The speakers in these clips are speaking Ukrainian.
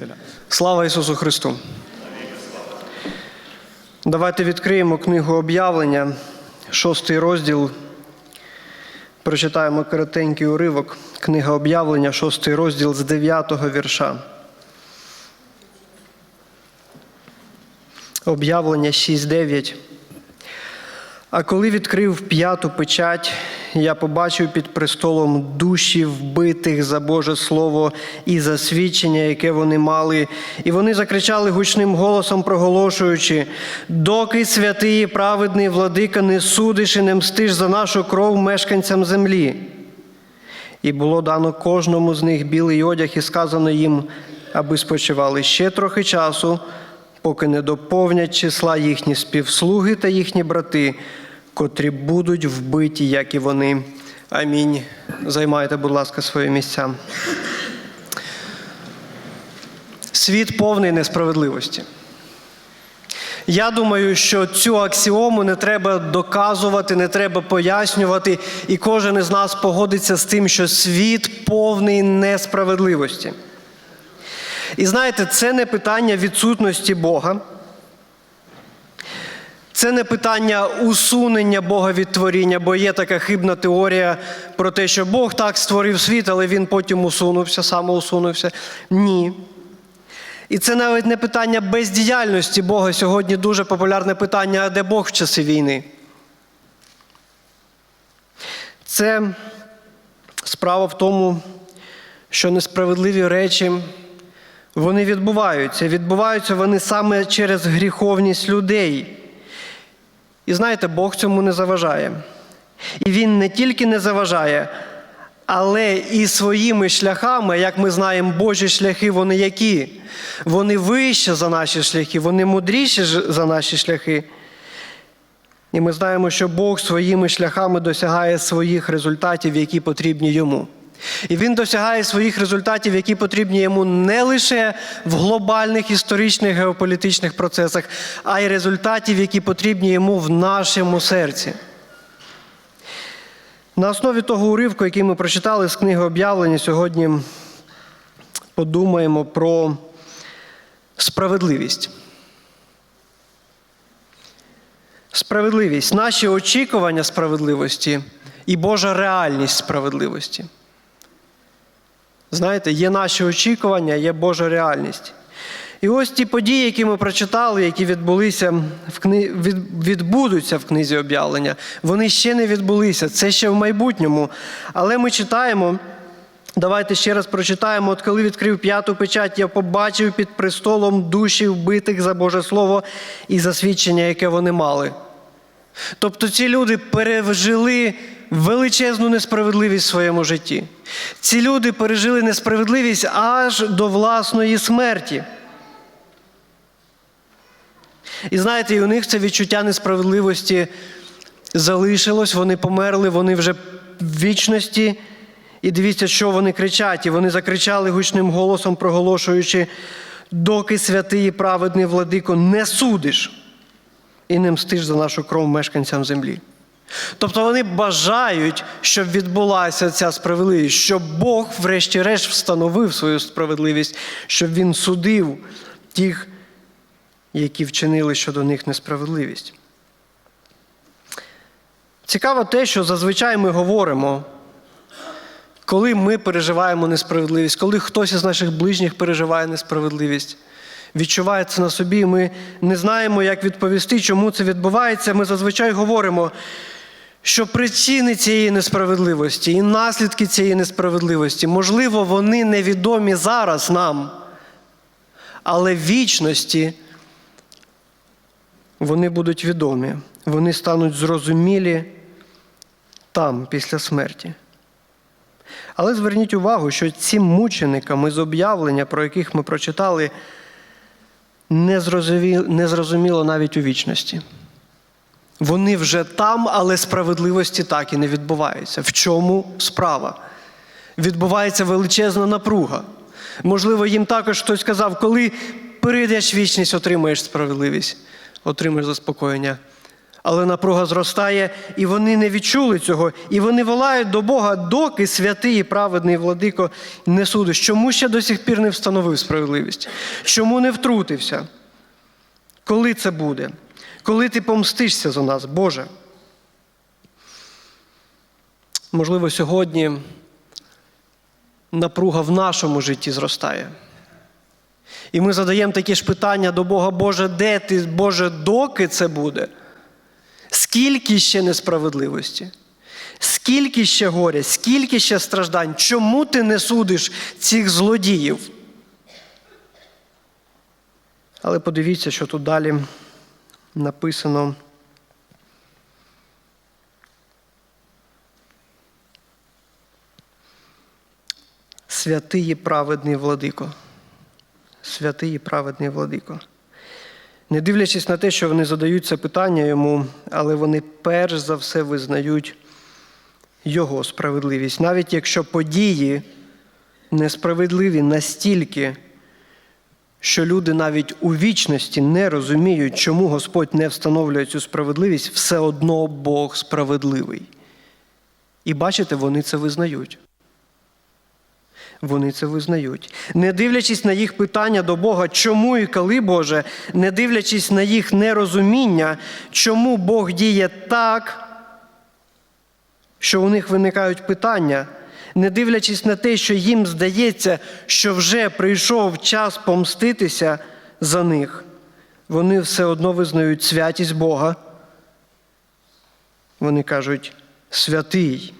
Спасителя. Слава Ісусу Христу! Давайте відкриємо книгу об'явлення, шостий розділ. Прочитаємо коротенький уривок. Книга об'явлення, шостий розділ з 9 вірша. Об'явлення 6.9. А коли відкрив п'яту печать, я побачив під престолом душі вбитих за Боже Слово і за свідчення, яке вони мали, і вони закричали гучним голосом, проголошуючи: доки святий і праведний владика не судиш і не мстиш за нашу кров мешканцям землі. І було дано кожному з них білий одяг, і сказано їм, аби спочивали ще трохи часу, поки не доповнять числа їхні співслуги та їхні брати, котрі будуть вбиті, як і вони. Амінь. Займайте, будь ласка, свої місця. Світ повний несправедливості. Я думаю, що цю аксіому не треба доказувати, не треба пояснювати, і кожен із нас погодиться з тим, що світ повний несправедливості. І знаєте, це не питання відсутності Бога. Це не питання усунення Бога від творіння, бо є така хибна теорія про те, що Бог так створив світ, але він потім усунувся, самоусунувся. Ні. І це навіть не питання бездіяльності Бога. Сьогодні дуже популярне питання, а де Бог в часи війни? Це справа в тому, що несправедливі речі вони відбуваються. Відбуваються вони саме через гріховність людей. І знаєте, Бог цьому не заважає. І Він не тільки не заважає, але і своїми шляхами, як ми знаємо, Божі шляхи, вони які? Вони вище за наші шляхи, вони мудріші за наші шляхи. І ми знаємо, що Бог своїми шляхами досягає своїх результатів, які потрібні йому. І він досягає своїх результатів, які потрібні йому не лише в глобальних історичних геополітичних процесах, а й результатів, які потрібні йому в нашому серці. На основі того уривку, який ми прочитали з книги об'явлення, сьогодні подумаємо про справедливість. Справедливість, наші очікування справедливості і Божа реальність справедливості. Знаєте, є наші очікування, є Божа реальність. І ось ті події, які ми прочитали, які відбулися в кни... від... відбудуться в книзі об'явлення, вони ще не відбулися, це ще в майбутньому. Але ми читаємо. Давайте ще раз прочитаємо. От коли відкрив п'яту печать, я побачив під престолом душі вбитих за Боже Слово і за свідчення, яке вони мали. Тобто ці люди пережили величезну несправедливість в своєму житті. Ці люди пережили несправедливість аж до власної смерті. І знаєте, і у них це відчуття несправедливості залишилось, вони померли, вони вже в вічності. І дивіться, що вони кричать. І вони закричали гучним голосом, проголошуючи, доки святий і праведний владико не судиш і не мстиш за нашу кров мешканцям землі. Тобто вони бажають, щоб відбулася ця справедливість, щоб Бог, врешті-решт, встановив свою справедливість, щоб Він судив тих, які вчинили щодо них несправедливість. Цікаво те, що зазвичай ми говоримо, коли ми переживаємо несправедливість, коли хтось із наших ближніх переживає несправедливість, відчуває це на собі, ми не знаємо, як відповісти, чому це відбувається. Ми зазвичай говоримо, що причини цієї несправедливості і наслідки цієї несправедливості, можливо, вони невідомі зараз нам, але в вічності вони будуть відомі, вони стануть зрозумілі там, після смерті. Але зверніть увагу, що цим мученикам з об'явлення, про яких ми прочитали, не зрозуміло навіть у вічності. Вони вже там, але справедливості так і не відбувається. В чому справа? Відбувається величезна напруга. Можливо, їм також хтось сказав, коли перейдеш вічність, отримаєш справедливість, отримаєш заспокоєння. Але напруга зростає, і вони не відчули цього, і вони волають до Бога, доки святий і праведний владико не судиш. Чому ще до сих пір не встановив справедливість? Чому не втрутився? Коли це буде? Коли ти помстишся за нас, Боже? Можливо, сьогодні напруга в нашому житті зростає. І ми задаємо такі ж питання до Бога, Боже, де ти, Боже, доки це буде? Скільки ще несправедливості? Скільки ще горя, скільки ще страждань? Чому ти не судиш цих злодіїв? Але подивіться, що тут далі написано. Святий і праведний владико. Святий і праведний владико. Не дивлячись на те, що вони задають це питання йому, але вони перш за все визнають його справедливість. Навіть якщо події несправедливі настільки, що люди навіть у вічності не розуміють, чому Господь не встановлює цю справедливість, все одно Бог справедливий. І бачите, вони це визнають. Вони це визнають. Не дивлячись на їх питання до Бога, чому і коли Боже, не дивлячись на їх нерозуміння, чому Бог діє так, що у них виникають питання, не дивлячись на те, що їм здається, що вже прийшов час помститися за них, вони все одно визнають святість Бога. Вони кажуть святий.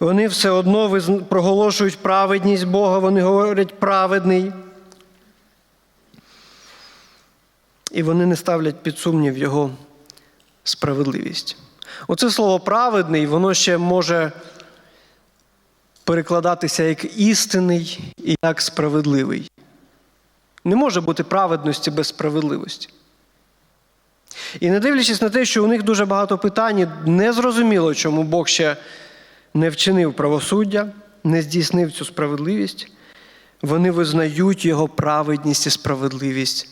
Вони все одно проголошують праведність Бога, вони говорять праведний. І вони не ставлять під сумнів Його справедливість. Оце слово праведний, воно ще може перекладатися як істинний і як справедливий. Не може бути праведності без справедливості. І не дивлячись на те, що у них дуже багато питань, і незрозуміло, чому Бог ще не вчинив правосуддя, не здійснив цю справедливість, вони визнають його праведність і справедливість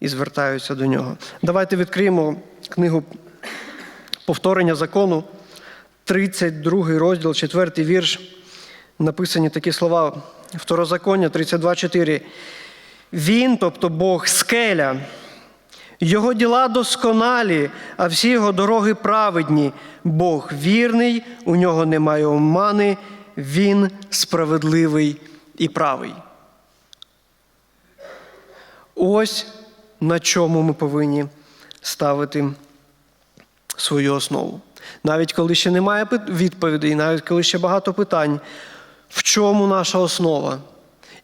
і звертаються до нього. Давайте відкриємо книгу повторення закону, 32 розділ, 4 вірш. Написані такі слова Второзаконня 32.4. Він, тобто Бог, скеля, його діла досконалі, а всі його дороги праведні. Бог вірний, у нього немає омани, він справедливий і правий. Ось на чому ми повинні ставити свою основу. Навіть коли ще немає відповідей, навіть коли ще багато питань, в чому наша основа?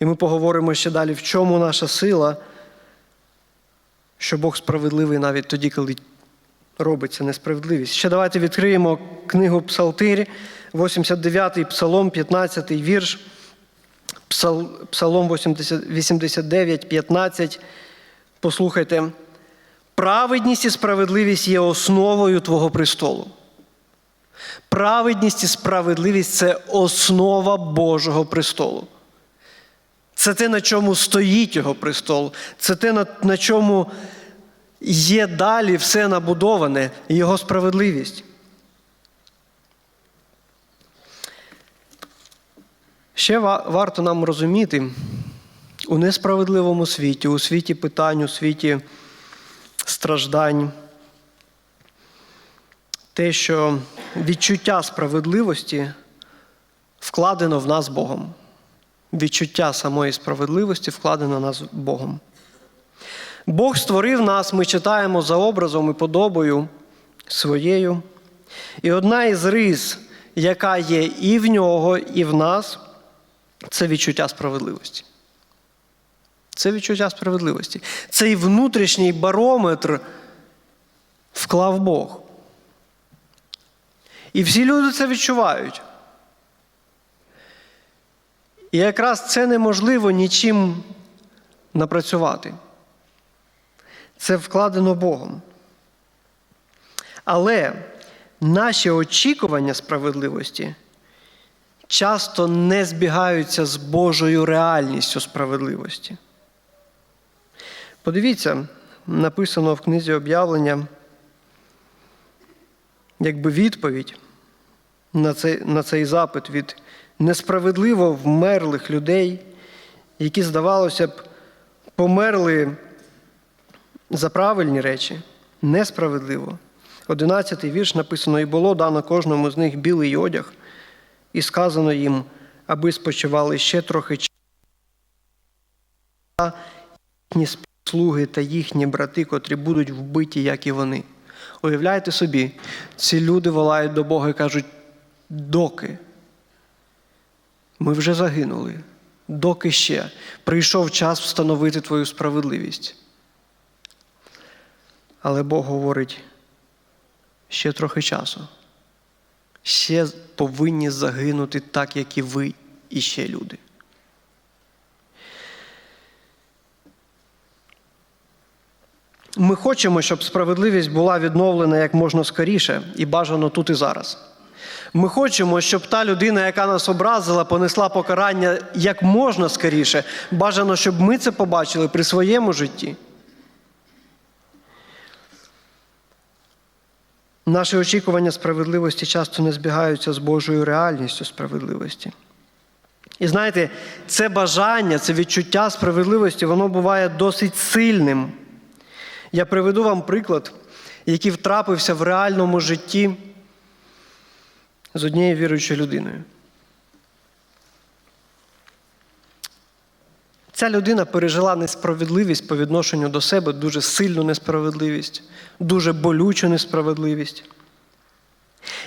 І ми поговоримо ще далі, в чому наша сила, що Бог справедливий навіть тоді, коли робиться несправедливість. Ще давайте відкриємо книгу Псалтирі, 89-й Псалом, 15-й вірш, Псал- Псалом 80 89, 15. Послухайте. Праведність і справедливість є основою Твого престолу. Праведність і справедливість це основа Божого престолу. Це те, на чому стоїть Його престол. Це те, на, чому є далі все набудоване, Його справедливість. Ще варто нам розуміти у несправедливому світі, у світі питань, у світі страждань, те, що відчуття справедливості вкладено в нас Богом. Відчуття самої справедливості вкладено в нас Богом. Бог створив нас, ми читаємо за образом і подобою своєю. І одна із рис, яка є і в нього, і в нас, це відчуття справедливості. Це відчуття справедливості. Цей внутрішній барометр вклав Бог. І всі люди це відчувають. І якраз це неможливо нічим напрацювати. Це вкладено Богом. Але наші очікування справедливості часто не збігаються з Божою реальністю справедливості. Подивіться, написано в книзі об'явлення, якби відповідь на цей, на цей запит від несправедливо вмерлих людей, які, здавалося б, померли за правильні речі, несправедливо. Одинадцятий вірш написано: і було дано кожному з них білий одяг, і сказано їм, аби спочивали ще трохи. Їхні слуги та їхні брати, котрі будуть вбиті, як і вони. Уявляєте собі, ці люди волають до Бога і кажуть, доки ми вже загинули, доки ще прийшов час встановити твою справедливість. Але Бог говорить, ще трохи часу. Ще повинні загинути так, як і ви, і ще люди. Ми хочемо, щоб справедливість була відновлена як можна скоріше і бажано тут і зараз. Ми хочемо, щоб та людина, яка нас образила, понесла покарання як можна скоріше. Бажано, щоб ми це побачили при своєму житті. Наші очікування справедливості часто не збігаються з Божою реальністю справедливості. І знаєте, це бажання, це відчуття справедливості, воно буває досить сильним. Я приведу вам приклад, який втрапився в реальному житті з однією віруючою людиною. Ця людина пережила несправедливість по відношенню до себе, дуже сильну несправедливість, дуже болючу несправедливість.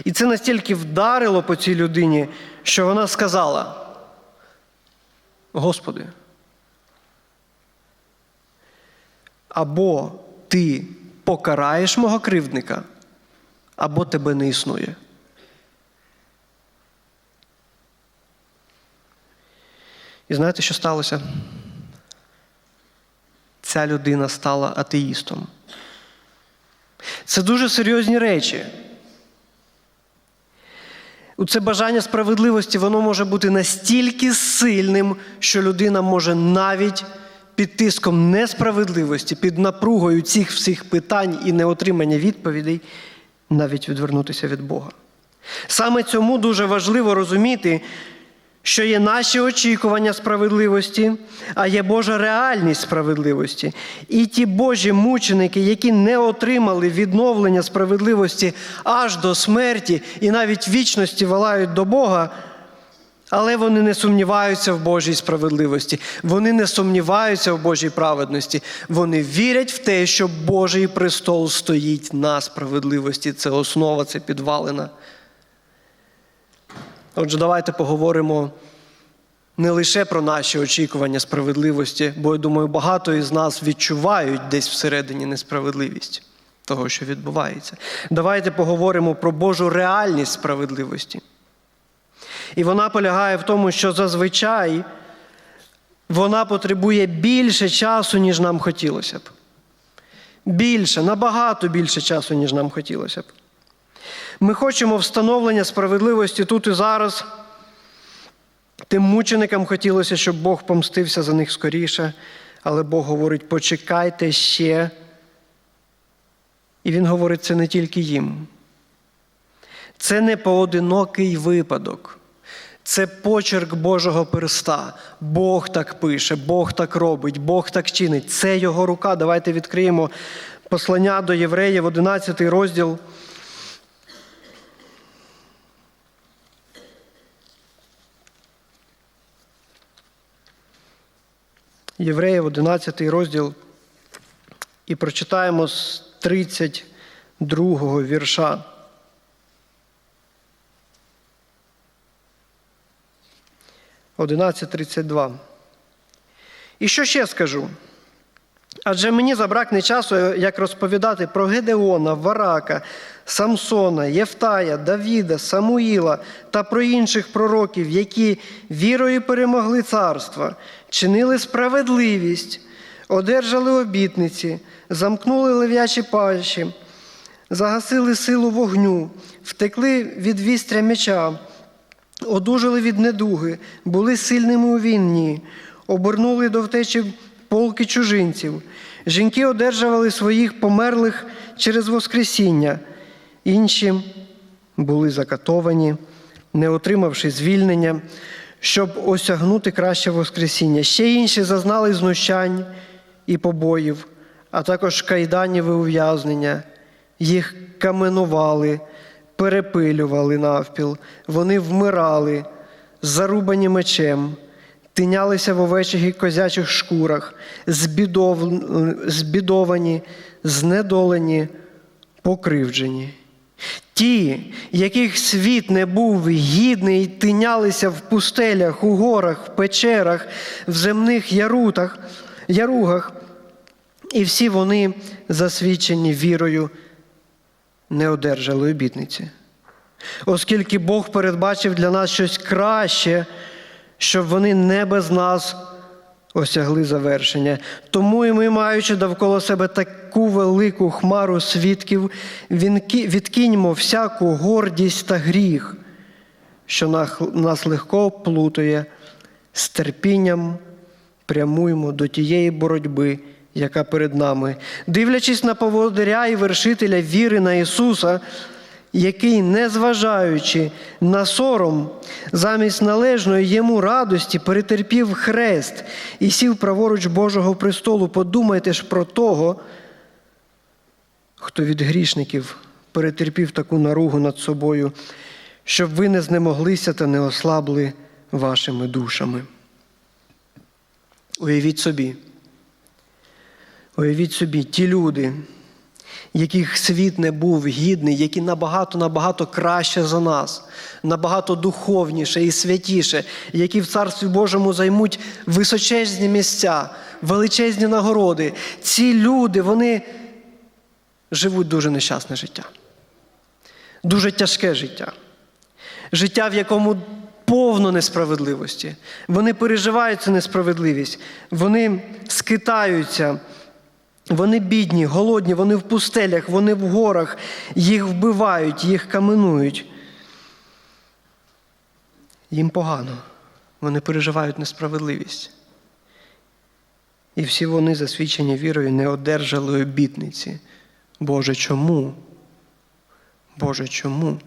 І це настільки вдарило по цій людині, що вона сказала: Господи, або ти покараєш мого кривдника, або тебе не існує. І знаєте, що сталося? Ця людина стала атеїстом. Це дуже серйозні речі. Це бажання справедливості, воно може бути настільки сильним, що людина може навіть під тиском несправедливості, під напругою цих всіх питань і неотримання відповідей, навіть відвернутися від Бога. Саме цьому дуже важливо розуміти, що є наші очікування справедливості, а є Божа реальність справедливості. І ті Божі мученики, які не отримали відновлення справедливості аж до смерті і навіть вічності волають до Бога, але вони не сумніваються в Божій справедливості, вони не сумніваються в Божій праведності. Вони вірять в те, що Божий престол стоїть на справедливості. Це основа, це підвалина. Отже, давайте поговоримо не лише про наші очікування справедливості, бо я думаю, багато із нас відчувають десь всередині несправедливість того, що відбувається. Давайте поговоримо про Божу реальність справедливості. І вона полягає в тому, що зазвичай вона потребує більше часу, ніж нам хотілося б. Більше, набагато більше часу, ніж нам хотілося б. Ми хочемо встановлення справедливості тут і зараз. Тим мученикам хотілося, щоб Бог помстився за них скоріше, але Бог говорить: почекайте ще. І Він говорить це не тільки їм. Це не поодинокий випадок. Це почерк Божого перста. Бог так пише, Бог так робить, Бог так чинить. Це Його рука. Давайте відкриємо послання до євреїв, 11 розділ. Євреїв 11 розділ і прочитаємо з 32 вірша. Одинадцять тридцять два. І що ще скажу? Адже мені забракне часу, як розповідати про Гедеона, Варака, Самсона, Євтая, Давіда, Самуїла та про інших пророків, які вірою перемогли царства, чинили справедливість, одержали обітниці, замкнули лев'ячі пащі, загасили силу вогню, втекли від вістря меча, одужали від недуги, були сильними у війні, обернули до втечі полки чужинців. Жінки одержували своїх померлих через Воскресіння, інші були закатовані, не отримавши звільнення, щоб осягнути краще Воскресіння. Ще інші зазнали знущань і побоїв, а також кайданів і ув'язнення. Їх каменували, перепилювали навпіл, вони вмирали, зарубані мечем, тинялися в овечих і козячих шкурах, збідов... збідовані, знедолені, покривджені. Ті, яких світ не був гідний, тинялися в пустелях, у горах, в печерах, в земних ярутах, яругах, і всі вони, засвідчені вірою, не одержали обітниці. Оскільки Бог передбачив для нас щось краще, щоб вони не без нас осягли завершення. Тому і ми, маючи довкола себе таку велику хмару свідків, відкиньмо всяку гордість та гріх, що нас легко плутає, з терпінням прямуємо до тієї боротьби, яка перед нами, дивлячись на поводиря і вершителя віри на Ісуса, який, незважаючи на сором, замість належної йому радості перетерпів хрест і сів праворуч Божого престолу. Подумайте ж про того, хто від грішників перетерпів таку наругу над собою, щоб ви не знемоглися та не ослабли вашими душами. Уявіть собі, уявіть собі, ті люди, яких світ не був гідний, які набагато набагато краще за нас, набагато духовніше і святіше, які в Царстві Божому займуть височезні місця, величезні нагороди. Ці люди, вони живуть дуже нещасне життя, дуже тяжке життя. Життя, в якому повно несправедливості. Вони переживають цю несправедливість, вони скитаються. Вони бідні, голодні, вони в пустелях, вони в горах, їх вбивають, їх каменують. Їм погано, вони переживають несправедливість. І всі вони, засвідчені вірою, не одержали обітниці. Боже, чому? Боже, чому?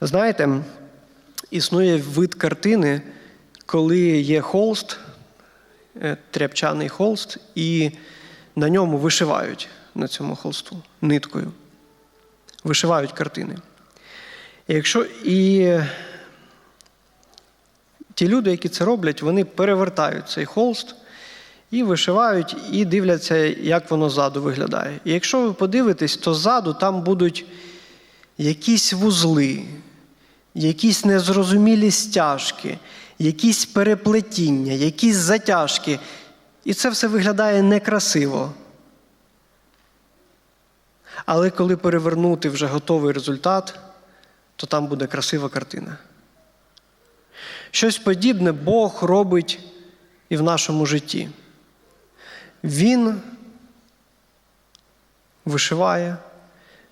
Знаєте, існує вид картини, коли є холст, тряпчаний холст, і на ньому вишивають на цьому холсту ниткою. Вишивають картини. Якщо і ті люди, які це роблять, вони перевертають цей холст і вишивають, і дивляться, як воно ззаду виглядає. І якщо ви подивитесь, то ззаду там будуть якісь вузли, якісь незрозумілі стяжки, якісь переплетіння, якісь затяжки. І це все виглядає некрасиво. Але коли перевернути вже готовий результат, то там буде красива картина. Щось подібне Бог робить і в нашому житті. Він вишиває,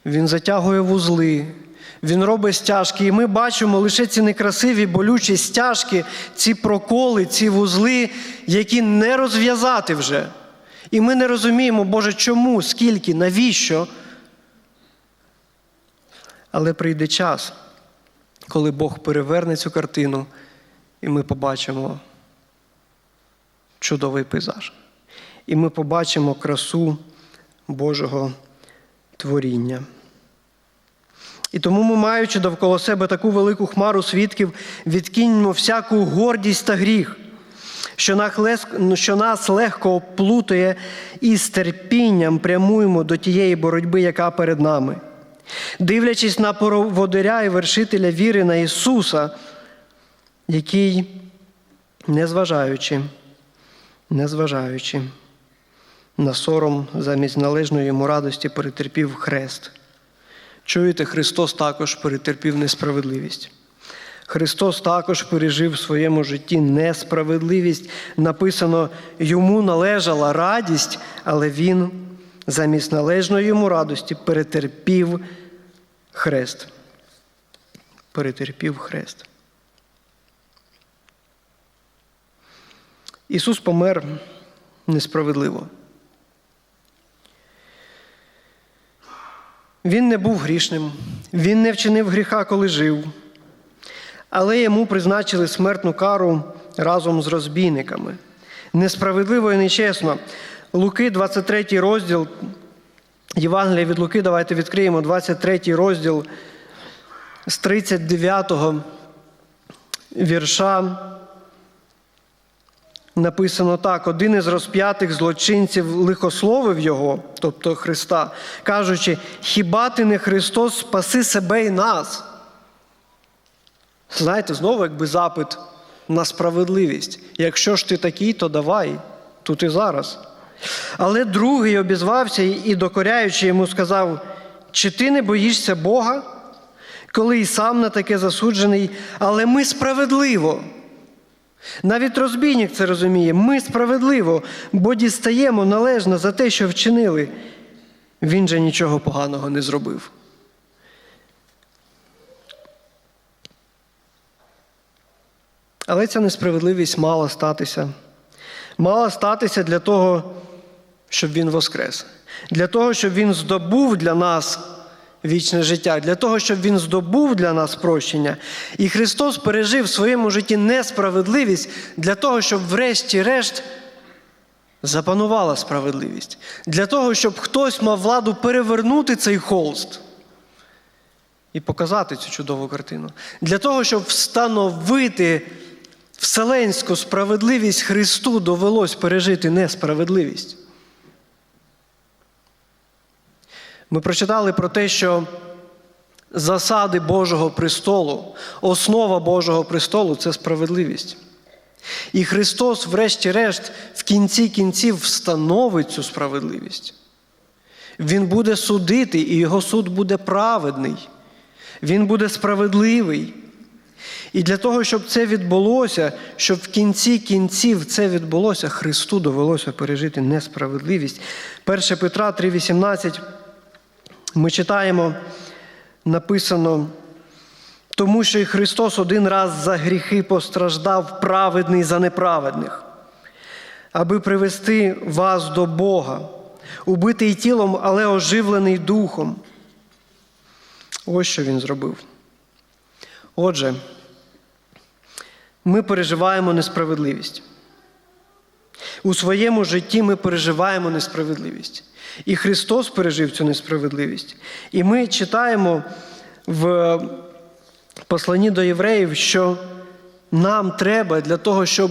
він затягує вузли, він робить стяжки. І ми бачимо лише ці некрасиві болючі стяжки, ці проколи, ці вузли, які не розв'язати вже. І ми не розуміємо, Боже, чому, скільки, навіщо. Але прийде час, коли Бог переверне цю картину, і ми побачимо чудовий пейзаж. І ми побачимо красу Божого творіння. І тому ми, маючи довкола себе таку велику хмару свідків, відкиньмо всяку гордість та гріх, що нас що нас легко оплутує, і з терпінням прямуємо до тієї боротьби, яка перед нами. Дивлячись на проводиря і вершителя віри на Ісуса, який, незважаючи, незважаючи на сором замість належної йому радості перетерпів хрест. Чуєте, Христос також перетерпів несправедливість. Христос також пережив в своєму житті несправедливість. Написано, йому належала радість, але Він замість належної йому радості перетерпів хрест. Перетерпів хрест. Ісус помер несправедливо. Він не був грішним, він не вчинив гріха, коли жив, але йому призначили смертну кару разом з розбійниками. Несправедливо і нечесно. Луки, 23 розділ, Євангелія від Луки, давайте відкриємо 23 розділ з 39 вірша. Написано так: один із розп'ятих злочинців лихословив його, тобто Христа, кажучи, хіба ти не Христос, спаси себе і нас? Знаєте, знову якби запит на справедливість. Якщо ж ти такий, то давай, тут і зараз. Але другий обізвався і, докоряючи йому, сказав: чи ти не боїшся Бога, коли і сам на таке засуджений, але ми справедливо. Навіть розбійник це розуміє, ми справедливо, бо дістаємо належно за те, що вчинили. Він же нічого поганого не зробив. Але ця несправедливість мала статися. Мала статися для того, щоб Він воскрес, для того, щоб Він здобув для нас вічне життя, для того, щоб Він здобув для нас прощення. І Христос пережив в своєму житті несправедливість для того, щоб, врешті-решт, запанувала справедливість, для того, щоб хтось мав владу перевернути цей холст і показати цю чудову картину, для того, щоб встановити вселенську справедливість Христу довелось пережити несправедливість. Ми прочитали про те, що засади Божого престолу, основа Божого престолу це справедливість. І Христос, врешті-решт, в кінці кінців встановить цю справедливість. Він буде судити, і його суд буде праведний. Він буде справедливий. І для того, щоб це відбулося, щоб в кінці кінців це відбулося, Христу довелося пережити несправедливість. 1 Петра 3,18 ми читаємо, написано, тому що і Христос один раз за гріхи постраждав праведний за неправедних, аби привести вас до Бога, убитий тілом, але оживлений духом. Ось що Він зробив. Отже, ми переживаємо несправедливість. У своєму житті ми переживаємо несправедливість. І Христос пережив цю несправедливість. І ми читаємо в посланні до євреїв, що нам треба для того, щоб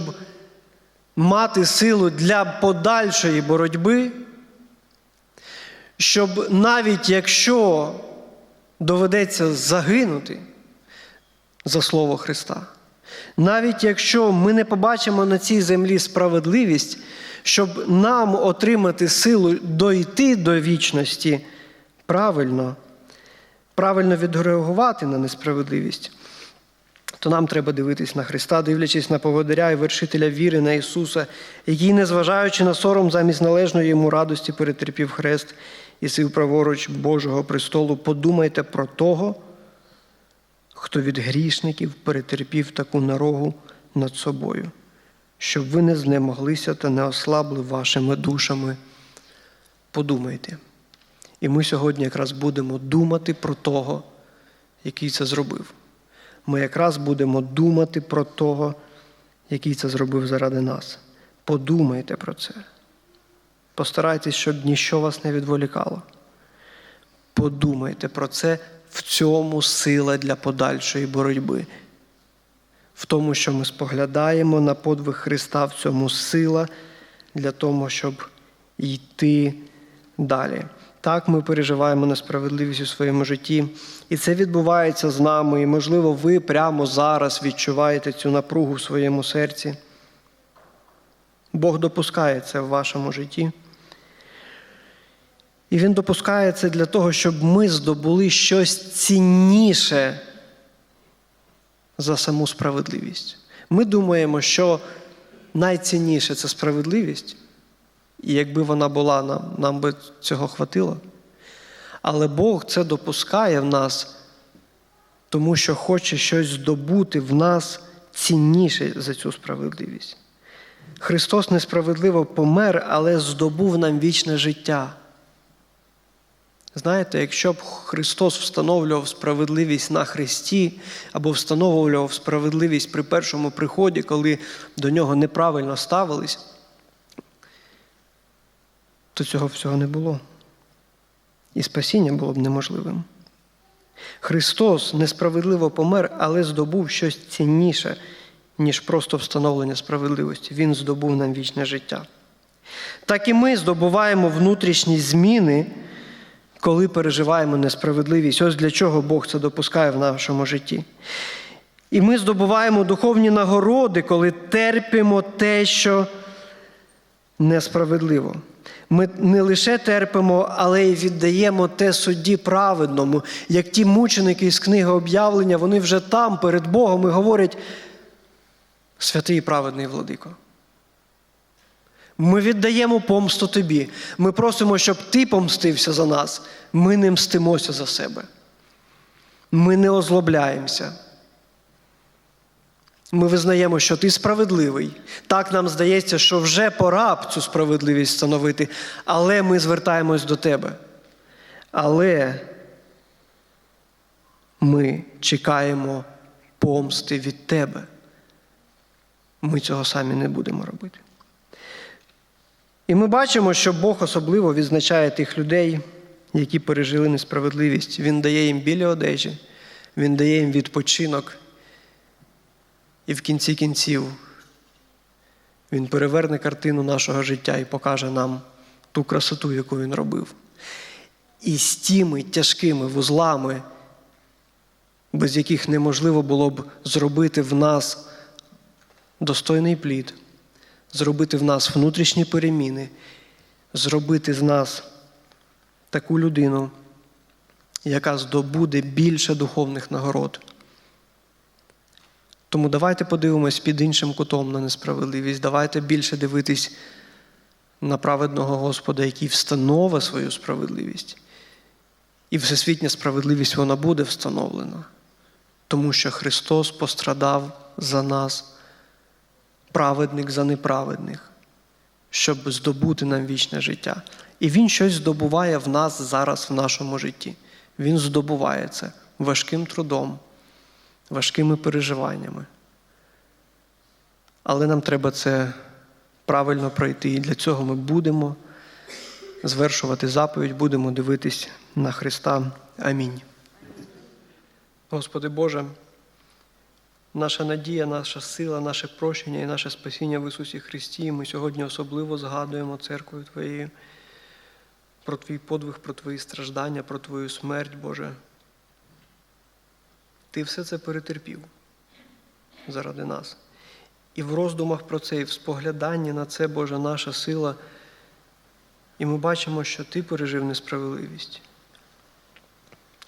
мати силу для подальшої боротьби, щоб навіть якщо доведеться загинути за Слово Христа, навіть якщо ми не побачимо на цій землі справедливість, щоб нам отримати силу дойти до вічності правильно, правильно відреагувати на несправедливість, то нам треба дивитись на Христа, дивлячись на поводаря і вершителя віри на Ісуса, який, незважаючи на сором замість належної йому радості, перетерпів хрест і сів праворуч Божого престолу. Подумайте про того, хто від грішників перетерпів таку нарогу над собою щоб ви не знемоглися та не ослабли вашими душами. Подумайте. І ми сьогодні якраз будемо думати про того, який це зробив. Ми якраз будемо думати про того, який це зробив заради нас. Подумайте про це. Постарайтесь, щоб ніщо вас не відволікало. Подумайте про це, в цьому сила для подальшої боротьби в тому, що ми споглядаємо на подвиг Христа, в цьому сила для того, щоб йти далі. Так, ми переживаємо несправедливість у своєму житті, і це відбувається з нами. І, можливо, ви прямо зараз відчуваєте цю напругу в своєму серці. Бог допускає це в вашому житті. І Він допускає це для того, щоб ми здобули щось цінніше за саму справедливість. Ми думаємо, що найцінніше це справедливість, і якби вона була, нам, нам би цього хватило. Але Бог це допускає в нас, тому що хоче щось здобути в нас цінніше за цю справедливість. Христос несправедливо помер, але здобув нам вічне життя. Знаєте, якщо б Христос встановлював справедливість на Христі або встановлював справедливість при першому приході, коли до нього неправильно ставились, то цього всього не було. І спасіння було б неможливим. Христос несправедливо помер, але здобув щось цінніше, ніж просто встановлення справедливості. Він здобув нам вічне життя. Так і ми здобуваємо внутрішні зміни, коли переживаємо несправедливість. Ось для чого Бог це допускає в нашому житті. І ми здобуваємо духовні нагороди, коли терпимо те, що несправедливо. Ми не лише терпимо, але й віддаємо те судді праведному, як ті мученики з книги об'явлення, вони вже там перед Богом і говорять: святий і праведний владико. Ми віддаємо помсту тобі. Ми просимо, щоб ти помстився за нас. Ми не мстимося за себе. Ми не озлобляємося. Ми визнаємо, що ти справедливий. Так нам здається, що вже пора б цю справедливість встановити, але ми звертаємось до тебе. Але ми чекаємо помсти від тебе. Ми цього самі не будемо робити. І ми бачимо, що Бог особливо відзначає тих людей, які пережили несправедливість. Він дає їм білі одежі, Він дає їм відпочинок. І в кінці кінців Він переверне картину нашого життя і покаже нам ту красоту, яку він робив. І з тими тяжкими вузлами, без яких неможливо було б зробити в нас достойний плід, зробити в нас внутрішні переміни, зробити з нас таку людину, яка здобуде більше духовних нагород. Тому давайте подивимось під іншим кутом на несправедливість. Давайте більше дивитись на праведного Господа, який встановить свою справедливість. І всесвітня справедливість вона буде встановлена, тому що Христос пострадав за нас, праведник за неправедних, щоб здобути нам вічне життя. І Він щось здобуває в нас зараз в нашому житті. Він здобуває це важким трудом важкими переживаннями. Але нам треба це правильно пройти. І для цього ми будемо звершувати заповідь, будемо дивитись на Христа. Амінь. Господи Боже, наша надія, наша сила, наше прощення і наше спасіння в Ісусі Христі. Ми сьогодні особливо згадуємо церквою Твоєю про Твій подвиг, про Твої страждання, про Твою смерть, Боже. Ти все це перетерпів заради нас. І в роздумах про це, і в спогляданні на це, Божа наша сила. І ми бачимо, що ти пережив несправедливість.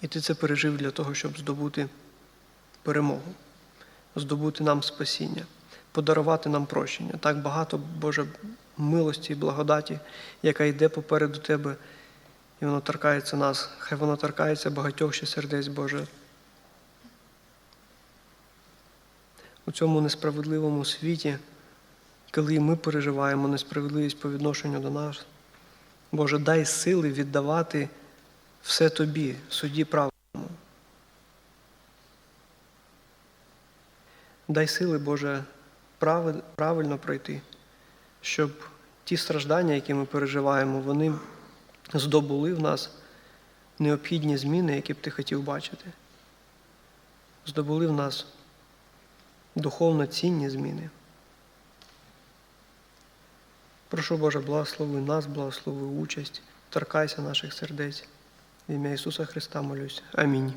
І ти це пережив для того, щоб здобути перемогу, здобути нам спасіння, подарувати нам прощення. Так багато, Боже, милості і благодаті, яка йде попереду Тебе, і воно торкається нас. Хай воно торкається багатьох ще сердець, Боже. у цьому несправедливому світі, коли ми переживаємо несправедливість по відношенню до нас, Боже, дай сили віддавати все Тобі, суді правильному. Дай сили, Боже, правильно пройти, щоб ті страждання, які ми переживаємо, вони здобули в нас необхідні зміни, які б ти хотів бачити. Здобули в нас духовно цінні зміни. Прошу Боже, благослови нас, благослови участь, торкайся наших сердець. В ім'я Ісуса Христа молюсь. Амінь.